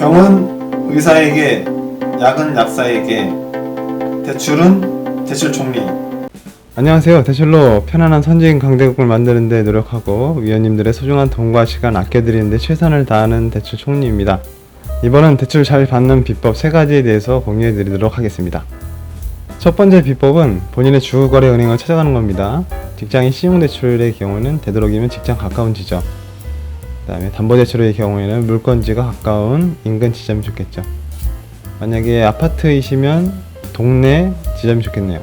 병은 의사에게, 약은 약사에게, 대출은 대출 총리. 안녕하세요. 대출로 편안한 선진 강대국을 만드는 데 노력하고 위원님들의 소중한 돈과 시간 아껴드리는 데 최선을 다하는 대출 총리입니다. 이번은 대출 잘 받는 비법 세 가지에 대해서 공유해 드리도록 하겠습니다. 첫 번째 비법은 본인의 주거래 은행을 찾아가는 겁니다. 직장인 신용대출의 경우는 되도록이면 직장 가까운 지점. 그 다음에 담보대출의 경우에는 물건지가 가까운 인근 지점이 좋겠죠. 만약에 아파트이시면 동네 지점이 좋겠네요.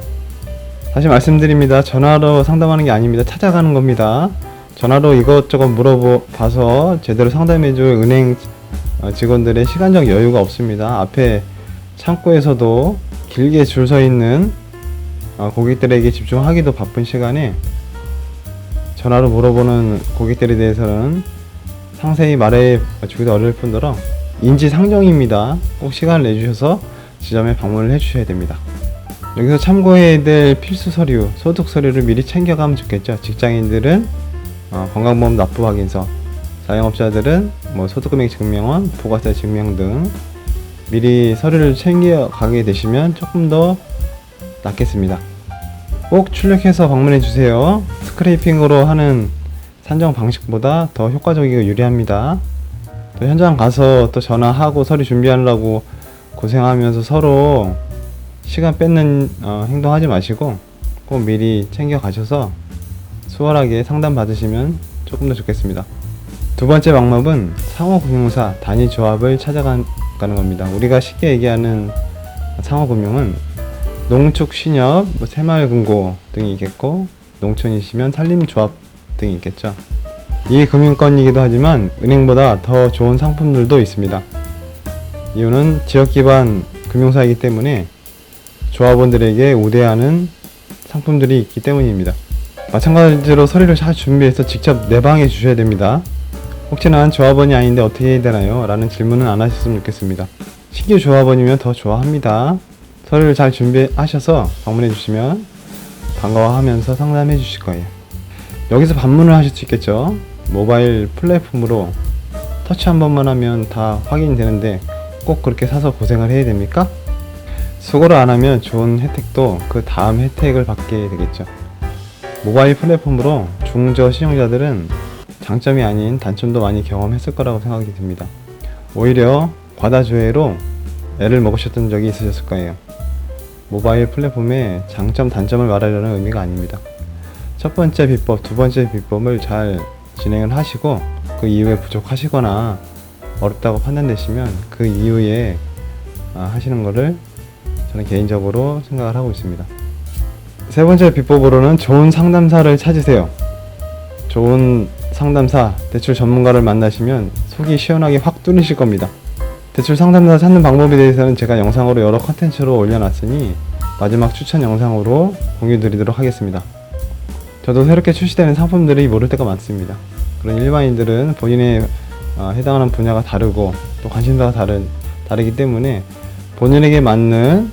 다시 말씀드립니다. 전화로 상담하는 게 아닙니다. 찾아가는 겁니다. 전화로 이것저것 물어봐서 제대로 상담해줄 은행 어, 직원들의 시간적 여유가 없습니다. 앞에 창구에서도 길게 줄 서 있는 어, 고객들에게 집중하기도 바쁜 시간에 전화로 물어보는 고객들에 대해서는 상세히 말해 주기도 어려울 뿐더러 인지상정입니다. 꼭 시간을 내주셔서 지점에 방문을 해주셔야 됩니다. 여기서 참고해야 될 필수 서류, 소득 서류를 미리 챙겨가면 좋겠죠. 직장인들은 어, 건강보험 납부 확인서, 자영업자들은 뭐 소득금액 증명원, 부가세 증명 등 미리 서류를 챙겨가게 되시면 조금 더 낫겠습니다. 꼭 출력해서 방문해 주세요. 스크래핑으로 하는 산정 방식보다 더 효과적이고 유리합니다. 또 현장 가서 또 전화하고 서류 준비하려고 고생하면서 서로 시간 뺏는 어, 행동하지 마시고 꼭 미리 챙겨 가셔서 수월하게 상담 받으시면 조금 더 좋겠습니다. 두 번째 방법은 상호금융사 단위 조합을 찾아가는 겁니다. 우리가 쉽게 얘기하는 상호금융은 농축 신협, 뭐 새마을금고 등이 있겠고 농촌이시면 산림조합 등이 있겠죠. 이 금융권이기도 하지만 은행보다 더 좋은 상품들도 있습니다. 이유는 지역 기반 금융사이기 때문에 조합원들에게 우대하는 상품들이 있기 때문입니다. 마찬가지로 서류를 잘 준비해서 직접 내방해 주셔야 됩니다. 혹시나 조합원이 아닌데 어떻게 해야 되나요? 라는 질문은 안 하셨으면 좋겠습니다. 신규 조합원이면 더 좋아합니다. 서류를 잘 준비하셔서 방문해 주시면 반가워하면서 상담해 주실 거예요. 여기서 방문을 하실 수 있겠죠. 모바일 플랫폼으로 터치 한 번만 하면 다 확인되는데 꼭 그렇게 사서 고생을 해야 됩니까? 수고를 안 하면 좋은 혜택도 그 다음 혜택을 받게 되겠죠. 모바일 플랫폼으로 중저 신용자들은 장점이 아닌 단점도 많이 경험했을 거라고 생각이 듭니다. 오히려 과다조회로 애를 먹으셨던 적이 있으셨을 거예요. 모바일 플랫폼의 장점, 단점을 말하려는 의미가 아닙니다. 첫 번째 비법, 두 번째 비법을 잘 진행을 하시고 그 이후에 부족하시거나 어렵다고 판단되시면 그 이후에 아, 하시는 거를 저는 개인적으로 생각을 하고 있습니다. 세 번째 비법으로는 좋은 상담사를 찾으세요. 좋은 상담사, 대출 전문가를 만나시면 속이 시원하게 확 뚫리실 겁니다. 대출 상담사 찾는 방법에 대해서는 제가 영상으로 여러 컨텐츠로 올려놨으니 마지막 추천 영상으로 공유 드리도록 하겠습니다. 저도 새롭게 출시되는 상품들이 모를 때가 많습니다. 그런 일반인들은 본인의 어, 해당하는 분야가 다르고 또 관심사가 다른, 다르기 때문에 본인에게 맞는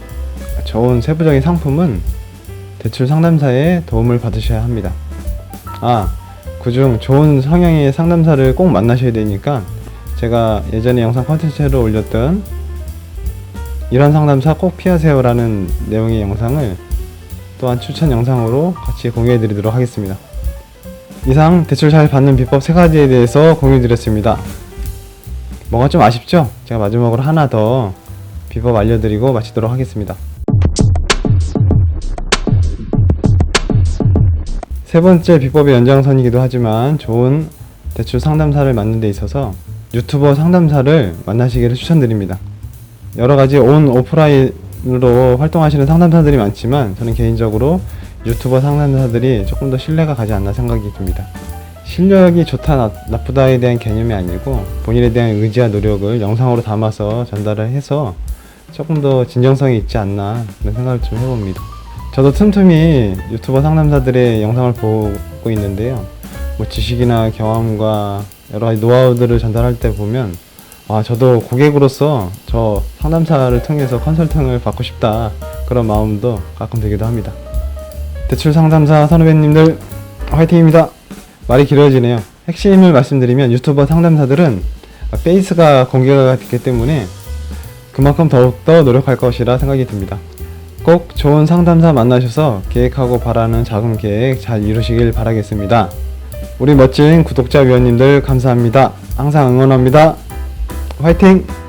좋은 세부적인 상품은 대출 상담사의 도움을 받으셔야 합니다. 아, 그중 좋은 성향의 상담사를 꼭 만나셔야 되니까 제가 예전에 영상 컨텐츠로 올렸던 이런 상담사 꼭 피하세요라는 내용의 영상을 또한 추천 영상으로 같이 공유해 드리도록 하겠습니다. 이상 대출 잘 받는 비법 세 가지에 대해서 공유 드렸습니다. 뭔가 좀 아쉽죠? 제가 마지막으로 하나 더 비법 알려드리고 마치도록 하겠습니다. 세 번째 비법의 연장선이기도 하지만 좋은 대출 상담사를 만드는 데 있어서 유튜버 상담사를 만나시기를 추천드립니다. 여러 가지 온 오프라인으 로 활동하시는 상담사들이 많지만 저는 개인적으로 유튜버 상담사들이 조금 더 신뢰가 가지 않나 생각이 듭니다. 실력이 좋다 나, 나쁘다에 대한 개념이 아니고 본인에 대한 의지와 노력을 영상으로 담아서 전달을 해서 조금 더 진정성이 있지 않나 그런 생각을 좀 해봅니다. 저도 틈틈이 유튜버 상담사들의 영상을 보고 있는데요. 뭐 지식이나 경험과 여러 가지 노하우들을 전달할 때 보면 아 저도 고객으로서 저 상담사를 통해서 컨설팅을 받고 싶다 그런 마음도 가끔 들기도 합니다. 대출 상담사 선후배님들 화이팅입니다. 말이 길어지네요. 핵심을 말씀드리면 유튜버 상담사들은 베이스가 공개가 됐기 때문에 그만큼 더욱더 노력할 것이라 생각이 듭니다. 꼭 좋은 상담사 만나셔서 계획하고 바라는 자금 계획 잘 이루시길 바라겠습니다. 우리 멋진 구독자 위원님들 감사합니다. 항상 응원합니다. 화이팅!